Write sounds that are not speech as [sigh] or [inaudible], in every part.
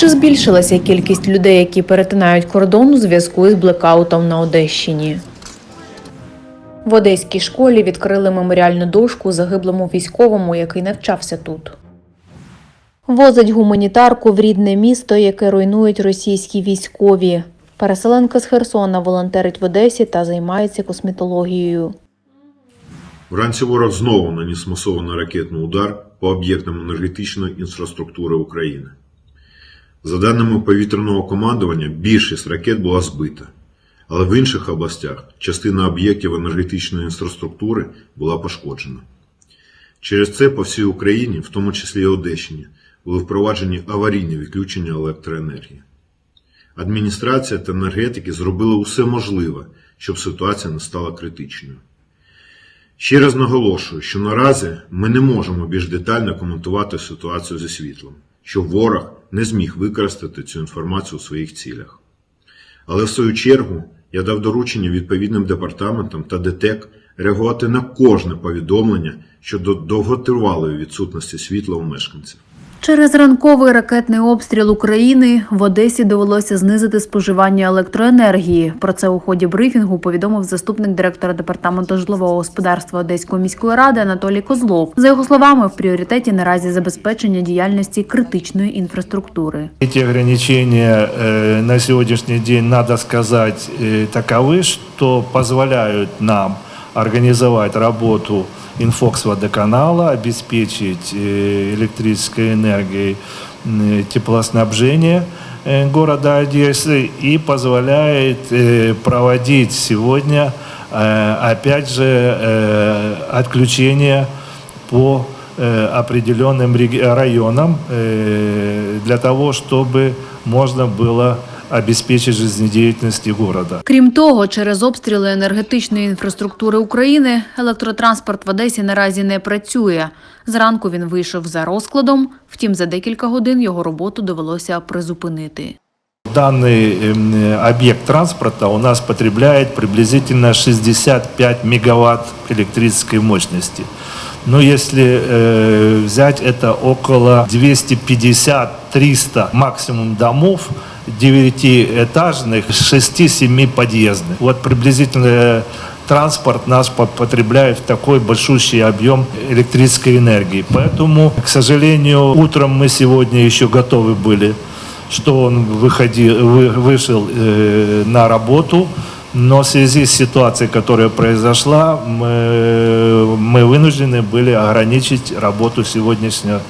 Чи збільшилася кількість людей, які перетинають кордон у зв'язку із блекаутом на Одещині? В одеській школі відкрили меморіальну дошку загиблому військовому, який навчався тут. Возить гуманітарку в рідне місто, яке руйнують російські військові. Переселенка з Херсона волонтерить в Одесі та займається косметологією. Вранці ворог знову наніс масований ракетний удар по об'єктам енергетичної інфраструктури України. За даними повітряного командування, більшість ракет була збита, але в інших областях частина об'єктів енергетичної інфраструктури була пошкоджена. Через це по всій Україні, в тому числі і Одещині, були впроваджені аварійні відключення електроенергії. Адміністрація та енергетики зробили усе можливе, щоб ситуація не стала критичною. Ще раз наголошую, що наразі ми не можемо більш детально коментувати ситуацію зі світлом, щоб ворог не зміг використати цю інформацію у своїх цілях. Але в свою чергу я дав доручення відповідним департаментам та ДТЕК реагувати на кожне повідомлення щодо довготривалої відсутності світла у мешканців. Через ранковий ракетний обстріл України в Одесі довелося знизити споживання електроенергії. Про це у ході брифінгу повідомив заступник директора департаменту житлового господарства Одеської міської ради Анатолій Козлов. За його словами, в пріоритеті наразі забезпечення діяльності критичної інфраструктури. Эти ограничения э, на сегодняшний день, надо сказать, э, таковы, что позволяют нам Организовать работу инфокс-водоканала, обеспечить э, электрической энергией теплоснабжение э, города Одессы и позволяет э, проводить сегодня, опять же, отключение по определенным районам для того, чтобы можно было обеспечить жизнедеятельность города. Крім того, через обстріли енергетичної інфраструктури України електротранспорт в Одесі наразі не працює. Зранку він вийшов за розкладом, втім за декілька годин його роботу довелося призупинити. Данный эм, объект транспорта у нас потребляет приблизительно 65 мегаватт электрической мощности. Но если э, взять это около 250-300 максимум домов, 9-этажных, 6-7 подъездных. Вот приблизительно э, транспорт нас по- потребляет в такой большущий объем электрической энергии. Поэтому, к сожалению, утром мы сегодня еще готовы были что он выходил, вы- вышел э, на работу, но в связи с ситуацией, которая произошла, мы, мы вынуждены были ограничить работу сегодняшнего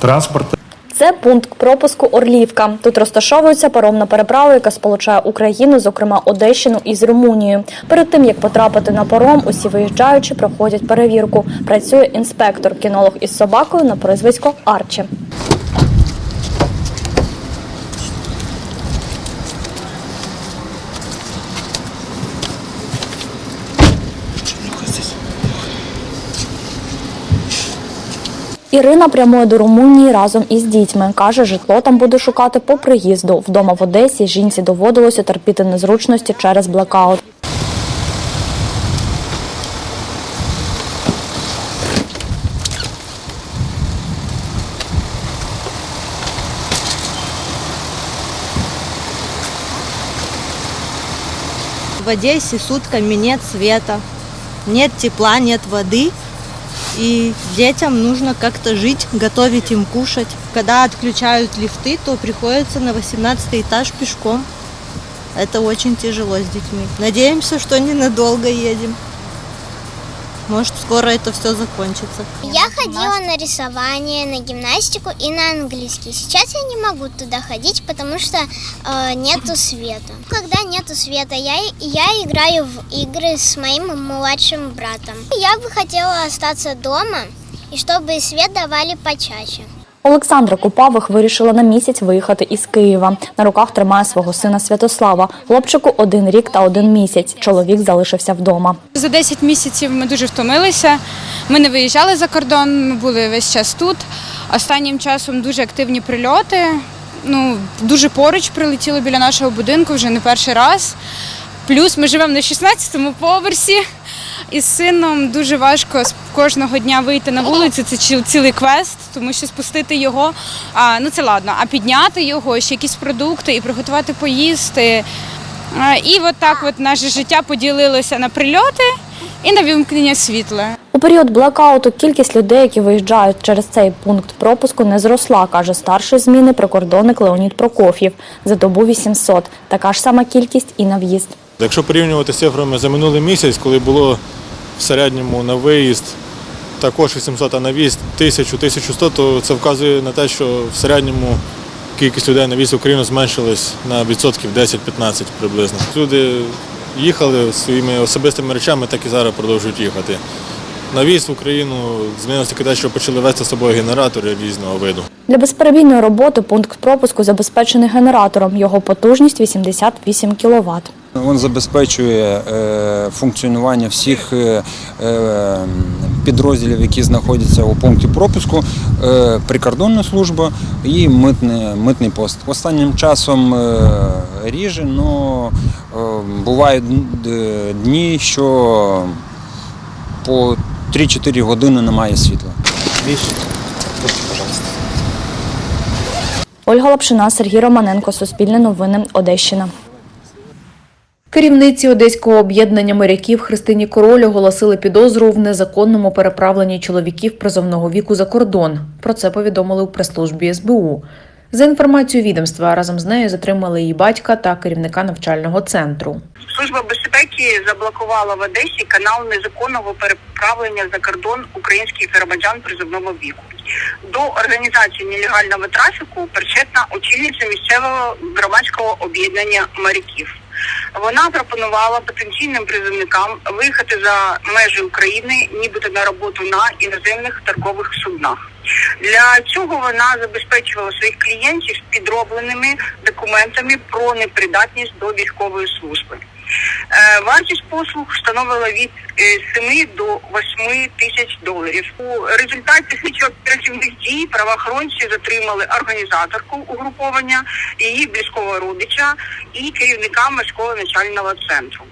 транспорта. Це пункт пропуску Орлівка. Тут розташовується паромна переправа, яка сполучає Україну, зокрема Одещину із Румунією. Перед тим як потрапити на паром, усі виїжджаючі проходять перевірку. Працює інспектор, кінолог із собакою на прізвисько Арчі. Ірина прямує до Румунії разом із дітьми. Каже, житло там буде шукати по приїзду. Вдома в Одесі жінці доводилося терпіти незручності через блекаут. В Одессе сутками нет света, нет тепла, нет воды. И детям нужно как-то жить, готовить им кушать. Когда отключают лифты, то приходится на 18 этаж пешком. Это очень тяжело с детьми. Надеемся, что ненадолго едем. Может, скоро это все закончится. Я ходила на рисование, на гимнастику и на английский. Сейчас я не могу туда ходить, потому что э, нету света. Когда нету света, я, я играю в игры с моим младшим братом. Я бы хотела остаться дома, и чтобы свет давали почаще. Олександра Купавих вирішила на місяць виїхати із Києва. На руках тримає свого сина Святослава. Хлопчику один рік та один місяць. Чоловік залишився вдома. За 10 місяців ми дуже втомилися. Ми не виїжджали за кордон, ми були весь час тут. Останнім часом дуже активні прильоти. Ну, дуже поруч прилетіло біля нашого будинку вже не перший раз. Плюс ми живемо на 16-му поверсі. Із сином дуже важко кожного дня вийти на вулицю. Це ці- цілий квест, тому що спустити його, а, ну це ладно, а підняти його, ще якісь продукти і приготувати поїсти. І от так от наше життя поділилося на прильоти і на вимкнення світла. У період блекауту кількість людей, які виїжджають через цей пункт пропуску, не зросла, каже старший зміни прикордонник Леонід Прокоф'єв. За добу 800. Така ж сама кількість і на в'їзд. Якщо порівнювати з цифрами за минулий місяць, коли було в середньому на виїзд також 800, а на в'їзд 1000-1100, то це вказує на те, що в середньому кількість людей на в'їзд в Україну зменшилась на відсотків 10-15 приблизно. Люди їхали своїми особистими речами, так і зараз продовжують їхати. На в'їзд в Україну змінилося тільки те, що почали вести з собою генератори різного виду. Для безперебійної роботи пункт пропуску забезпечений генератором. Його потужність 88 кВт. Він забезпечує е, функціонування всіх е, е, підрозділів, які знаходяться у пункті пропуску, прикордонна служба і митний, митний пост. Останнім часом ріже, але бувають дні, що по 3-4 години немає світла. Ольга Лапшина, Сергій Романенко, Суспільне новини, Одещина. Керівниці Одеського об'єднання моряків Христині Король оголосили підозру в незаконному переправленні чоловіків призовного віку за кордон. Про це повідомили у прес-службі СБУ. За інформацією відомства, разом з нею затримали її батька та керівника навчального центру. Служба безпеки заблокувала в Одесі канал незаконного переправлення за кордон українських громадян призовного віку. До організації нелегального трафіку причетна очільниця місцевого громадського об'єднання моряків. Вона пропонувала потенційним призовникам виїхати за межі України, нібито на роботу на іноземних торгових суднах. Для цього вона забезпечувала своїх клієнтів підробленими документами про непридатність до військової служби. Е, Вартість послуг становила від е, 7 до 8 тисяч доларів. У результаті слідчо-оперативних дій правоохоронці затримали організаторку угруповання, її близького родича і керівника морського начального центру.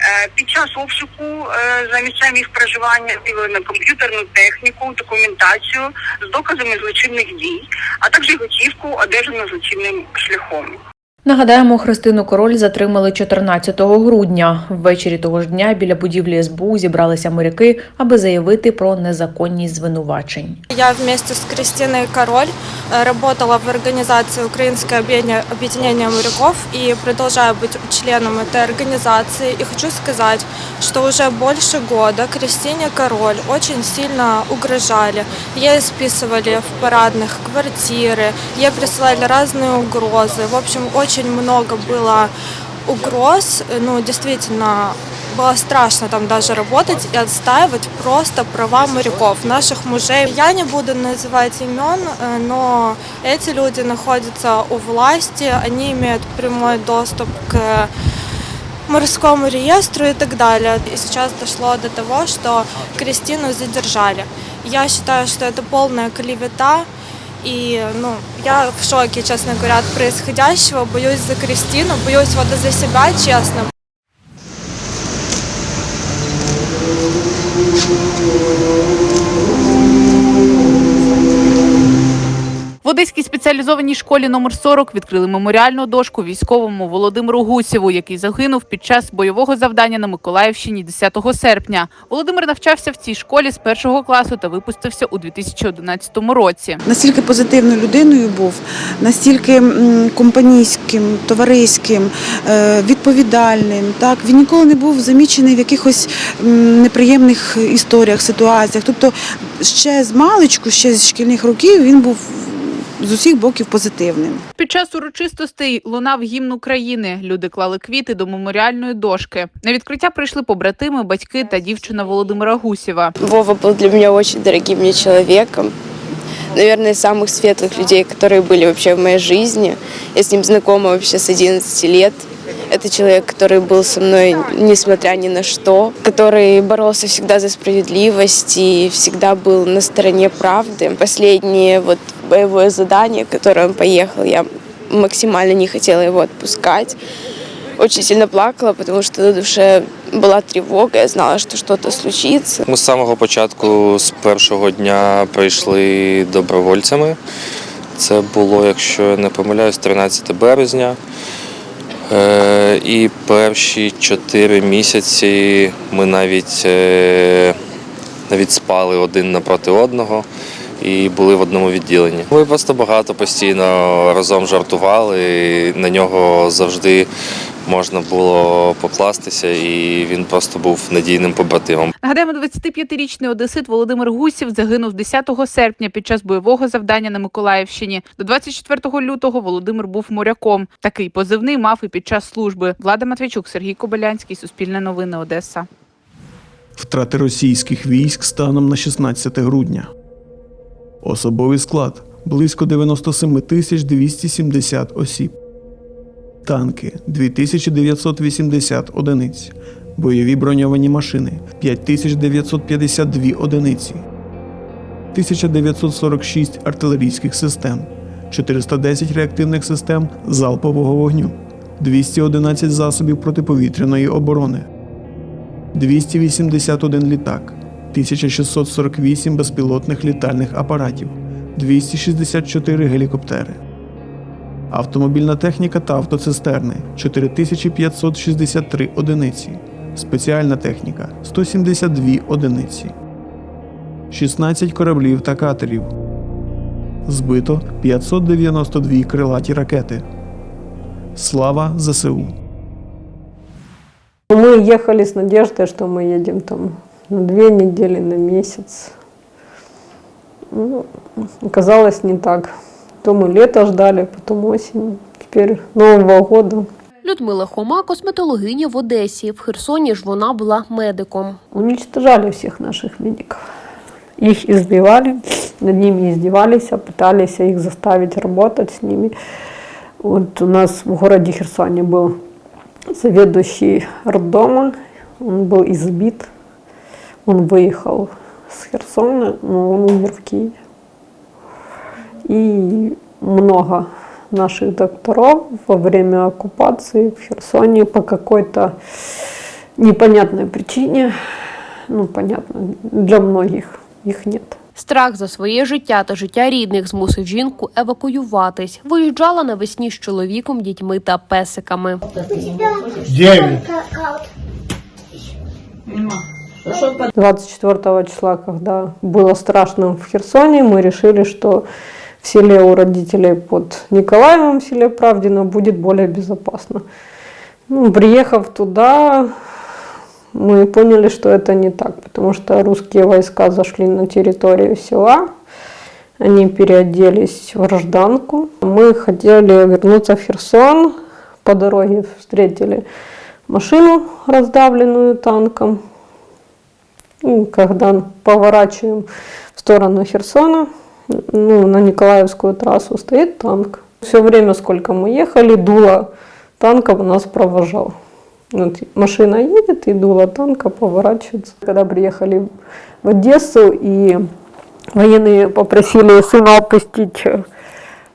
Е, Під час обшуку е, за місцем їх проживання виявлено комп'ютерну техніку, документацію з доказами злочинних дій, а також готівку, одержану злочинним шляхом. Нагадаємо, Христину Король затримали 14 грудня. Ввечері того ж дня біля будівлі СБУ зібралися моряки, аби заявити про незаконність звинувачень. Я вместе с Кристиной Король э, работала в организации Украинское объединение объединение моряков и продолжаю быть членом этой организации. И хочу сказать, что уже больше года Кристине Король очень сильно угрожали. Ей списывали в парадных квартиры, ей присылали разные угрозы. В общем, очень много было угроз. Ну, действительно, было страшно там даже работать и отстаивать просто права моряков, наших мужей. Я не буду называть имен, э, но эти люди находятся у власти, они имеют прямой доступ к морскому реестру и так далее. И сейчас дошло до того, что Кристину задержали. Я считаю, что это полная клевета. И ну, я в шоке, честно говоря, от происходящего. Боюсь за Кристину, боюсь вот за себя, честно. В Одеській спеціалізованій школі номер 40 відкрили меморіальну дошку військовому Володимиру Гусєву, який загинув під час бойового завдання на Миколаївщині 10 серпня. Володимир навчався в цій школі з першого класу та випустився у 2011 році. Настільки позитивною людиною був, настільки компанійським, товариським, е, відповідальним. Так він ніколи не був замічений в якихось неприємних історіях, ситуаціях. Тобто, ще з маличку, ще з шкільних років він був з усіх боків позитивним. Під час урочистостей лунав гімн України. Люди клали квіти до меморіальної дошки. На відкриття прийшли побратими, батьки та дівчина Володимира Гусєва. Вова был для меня очень дорогим мне человеком. Наверное, из самых светлых людей, которые были вообще в моей жизни. Я с ним знакома вообще с 11 лет. Это человек, который был со мной несмотря ни на что, который боролся всегда за справедливость и всегда был на стороне правды. Последнее вот боевое задание, которое он поехал, я максимально не хотела его отпускать. Очень сильно плакала, потому что на душе была тревога, я знала, что что-то случится. Ми з самого початку, з першого дня, прийшли добровольцями. Це було, якщо я не помиляюсь, 13 березня. Е, І перші чотири місяці ми навіть, е, навіть спали один напроти одного і були в одному відділенні. Ми просто багато постійно разом жартували. і На нього завжди можна було покластися, і він просто був надійним побратимом. Нагадаємо, 25-річний одесит Володимир Гусів загинув 10 серпня під час бойового завдання на Миколаївщині. До 24 лютого Володимир був моряком. Такий позивний мав і під час служби. Влада Матвійчук, Сергій Кобилянський, Суспільне новини, Одеса. Втрати російських військ станом на 16 грудня. Особовий склад близько 97 тисяч 270 осіб. Танки 2980 одиниць. Бойові броньовані машини 5952 одиниці. 1946 артилерійських систем, 410 реактивних систем залпового вогню, 211 засобів протиповітряної оборони. 281 літак, 1648 безпілотних літальних апаратів, 264 гелікоптери. Автомобільна техніка та автоцистерни 4563 одиниці. Спеціальна техніка 172 одиниці. 16 кораблів та катерів. Збито 592 крилаті ракети. Слава ЗСУ! Мы ехали с надеждой, что мы едем там на две недели, на месяц. Ну, оказалось не так. То мы лето ждали, потом осень, теперь Нового года. Людмила Хома косметологиня в Одесі. В Херсоні ж вона була медиком. Уничтожали всех наших медиков. Их избивали, над ними издевались, пытались их заставить работать с ними. Вот у нас в городе Херсоне был заведующий роддома, он был избит, он выехал с Херсона, но он умер в Киеве. И много наших докторов во время оккупации в Херсоне по какой-то непонятной причине, ну понятно, для многих их нет. Страх за своє життя та життя рідних змусив жінку евакуюватись. Виїжджала навесні з чоловіком, дітьми та песиками. Девять. 24 числа, когда было страшно в Херсоне, мы решили, что в селе у родителей под Николаевым, в селе Правдино, будет более безопасно. Ну, приехав туда, мы поняли, что это не так, потому что русские войска зашли на территорию села, они переоделись в гражданку. Мы хотели вернуться в Херсон, по дороге встретили машину, раздавленную танком. И когда поворачиваем в сторону Херсона, ну, на Николаевскую трассу стоит танк. Все время, сколько мы ехали, дуло танка нас провожал. Вот машина едет, и дуло танка поворачивается. Когда приехали в Одессу, и военные попросили сына опустить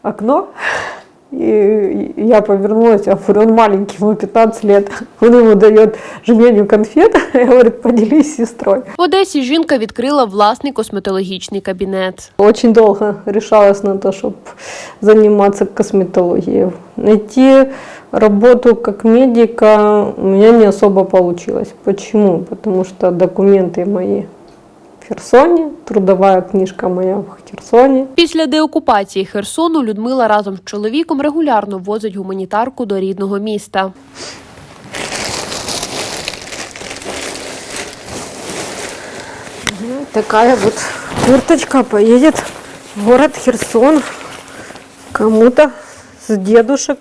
окно, и я повернулась, я говорю, он маленький, ему 15 лет. Он ему дает жменю конфет [laughs] и говорит, поделись с сестрой. В Одесі жінка відкрила власний косметологічний кабінет. Очень долго решалась на то, чтобы заниматься косметологией. Найти работу как медика у меня не особо получилось. Почему? Потому что документы мои в Херсоне, трудовая книжка моя в Херсоне. Після деокупації Херсону Людмила разом з чоловіком регулярно возить гуманітарку до рідного міста. Такая вот курточка поедет в город Херсон. Кому-то з дедушек,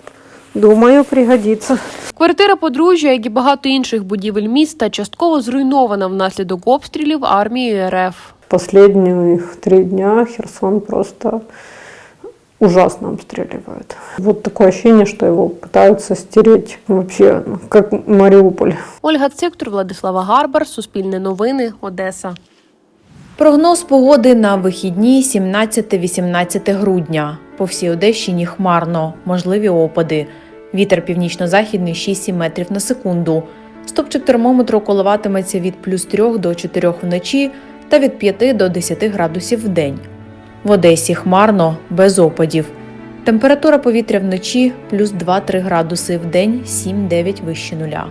думаю, пригодится. Квартира подружжя, як і багато інших будівель міста, частково зруйнована внаслідок обстрілів армією РФ. Последние три дня Херсон просто ужасно обстреливают. Вот такое ощущение, что его пытаются стереть вообще, ну, как Мариуполь. Ольга Циктор, Владислава Гарбар, Суспільне новини, Одеса. Прогноз погоди на вихідні 17-18 грудня. По всій Одещині хмарно, можливі опади. Вітер північно-західний 6-7 метрів на секунду. Стопчик термометру коливатиметься від плюс 3 до 4 вночі та від 5 до 10 градусів в день. В Одесі хмарно, без опадів. Температура повітря вночі плюс 2-3 градуси в день 7-9 вище нуля.